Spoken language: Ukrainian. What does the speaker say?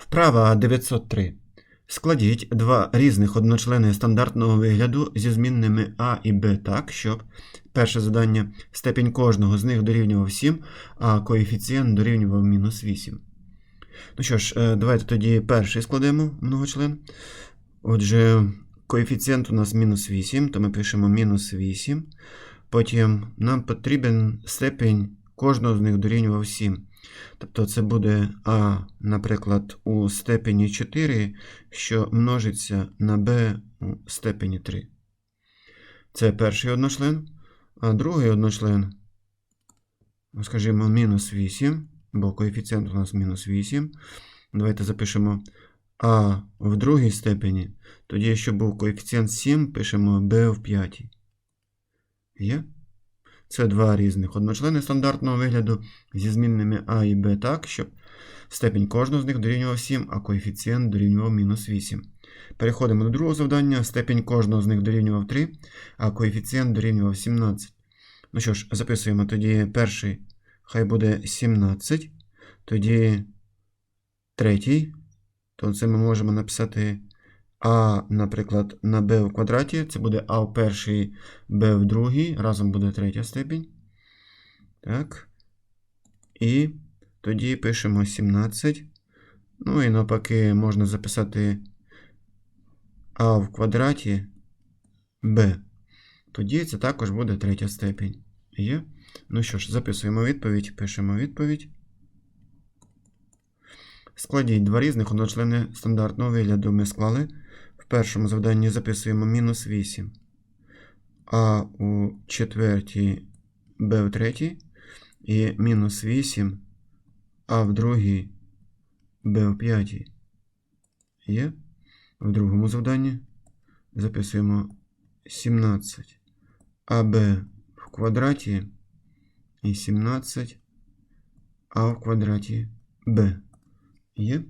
Вправа 903. Складіть два різних одночлени стандартного вигляду зі змінними А і Б так, щоб перше завдання степінь кожного з них дорівнював 7, а коефіцієнт дорівнював мінус 8. Ну що ж, е, давайте тоді перший складемо многочлен. Отже, коефіцієнт у нас мінус 8, то ми пишемо мінус 8. Потім нам потрібен степінь кожного з них дорівнював 7. Тобто це буде А, наприклад, у степені 4, що множиться на Б у степені 3. Це перший одночлен. А другий одночлен, ну, скажімо, мінус 8, бо коефіцієнт у нас мінус 8. Давайте запишемо А в другій степені. Тоді, якщо був коефіцієнт 7, пишемо Б в п'ятій. Є? Це два різних одночлени стандартного вигляду зі змінними А і Б так, щоб степінь кожного з них дорівнював 7, а коефіцієнт дорівнював мінус 8. Переходимо до другого завдання. Степінь кожного з них дорівнював 3, а коефіцієнт дорівнював 17. Ну що ж, записуємо тоді перший, хай буде 17. Тоді третій, то це ми можемо написати А, наприклад, на b в квадраті. Це буде А в першій, b в другій. Разом буде третя степінь. Так. І тоді пишемо 17. Ну і навпаки, можна записати А в квадраті b. Тоді це також буде третя степінь. Є? Ну що ж, записуємо відповідь, пишемо відповідь. Складіть два різних одночлени стандартного вигляду ми склали. В першому завданні записуємо мінус 8. А у четвертій, Б в третій. І мінус 8, А в другій, Б в п'ятій. Є. В другому завданні записуємо 17 АБ в квадраті і 17 А в квадраті Б. Є.